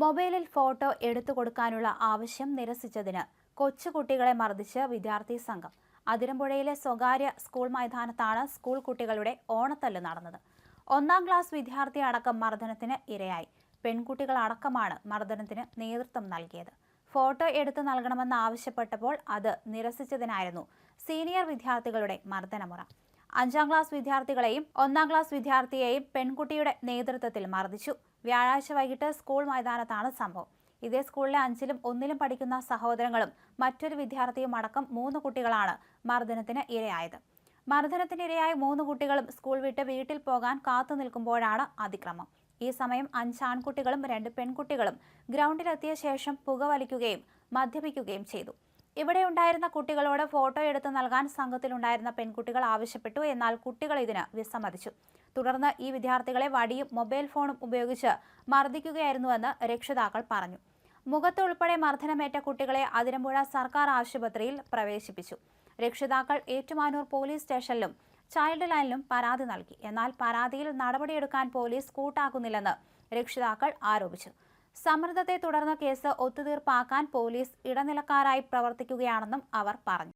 മൊബൈലിൽ ഫോട്ടോ എടുത്തു കൊടുക്കാനുള്ള ആവശ്യം നിരസിച്ചതിന് കൊച്ചുകുട്ടികളെ മർദ്ദിച്ച് വിദ്യാർത്ഥി സംഘം. അതിരമ്പുഴയിലെ സ്വകാര്യ സ്കൂൾ മൈതാനത്താണ് സ്കൂൾ കുട്ടികളുടെ ഓണത്തല്ല് നടന്നത്. ഒന്നാം ക്ലാസ് വിദ്യാർത്ഥി അടക്കം മർദ്ദനത്തിന് ഇരയായി. പെൺകുട്ടികളടക്കമാണ് മർദ്ദനത്തിന് നേതൃത്വം നൽകിയത്. ഫോട്ടോ എടുത്തു നൽകണമെന്ന് ആവശ്യപ്പെട്ടപ്പോൾ അത് നിരസിച്ചതിനായിരുന്നു സീനിയർ വിദ്യാർത്ഥികളുടെ മർദ്ദനമുറ. അഞ്ചാം ക്ലാസ് വിദ്യാർത്ഥികളെയും ഒന്നാം ക്ലാസ് വിദ്യാർത്ഥിയെയും പെൺകുട്ടിയുടെ നേതൃത്വത്തിൽ മർദ്ദിച്ചു. വ്യാഴാഴ്ച വൈകിട്ട് സ്കൂൾ മൈതാനത്താണ് സംഭവം. ഇതേ സ്കൂളിലെ അഞ്ചിലും ഒന്നിലും പഠിക്കുന്ന സഹോദരങ്ങളും മറ്റൊരു വിദ്യാർത്ഥിയും അടക്കം മൂന്ന് കുട്ടികളാണ് മർദ്ദനത്തിന് ഇരയായത്. മർദ്ദനത്തിനിരയായ മൂന്ന് കുട്ടികളും സ്കൂൾ വിട്ട് വീട്ടിൽ പോകാൻ കാത്തു നിൽക്കുമ്പോഴാണ് അതിക്രമം. ഈ സമയം അഞ്ച് ആൺകുട്ടികളും രണ്ട് പെൺകുട്ടികളും ഗ്രൗണ്ടിലെത്തിയ ശേഷം പുകവലിക്കുകയും മദ്യപിക്കുകയും ചെയ്തു. ഇവിടെ ഉണ്ടായിരുന്ന കുട്ടികളോട് ഫോട്ടോ എടുത്ത് നൽകാൻ സംഘത്തിലുണ്ടായിരുന്ന പെൺകുട്ടികൾ ആവശ്യപ്പെട്ടു. എന്നാൽ കുട്ടികൾ ഇതിന് വിസമ്മതിച്ചു. തുടർന്ന് ഈ വിദ്യാർത്ഥികളെ വടിയും മൊബൈൽ ഫോണും ഉപയോഗിച്ച് മർദ്ദിക്കുകയായിരുന്നുവെന്ന് രക്ഷിതാക്കൾ പറഞ്ഞു. മുഖത്ത് ഉൾപ്പെടെ മർദ്ദനമേറ്റ കുട്ടികളെ അതിരമ്പുഴ സർക്കാർ ആശുപത്രിയിൽ പ്രവേശിപ്പിച്ചു. രക്ഷിതാക്കൾ ഏറ്റുമാനൂർ പോലീസ് സ്റ്റേഷനിലും ചൈൽഡ് ലൈനിലും പരാതി നൽകി. എന്നാൽ പരാതിയിൽ നടപടിയെടുക്കാൻ പോലീസ് കൂട്ടാക്കുന്നില്ലെന്ന് രക്ഷിതാക്കൾ ആരോപിച്ചു. സമ്മർദ്ദത്തെ തുടർന്ന് കേസ് ഒത്തുതീർപ്പാക്കാൻ പോലീസ് ഇടനിലക്കാരായി പ്രവർത്തിക്കുകയാണെന്നും അവർ പറഞ്ഞു.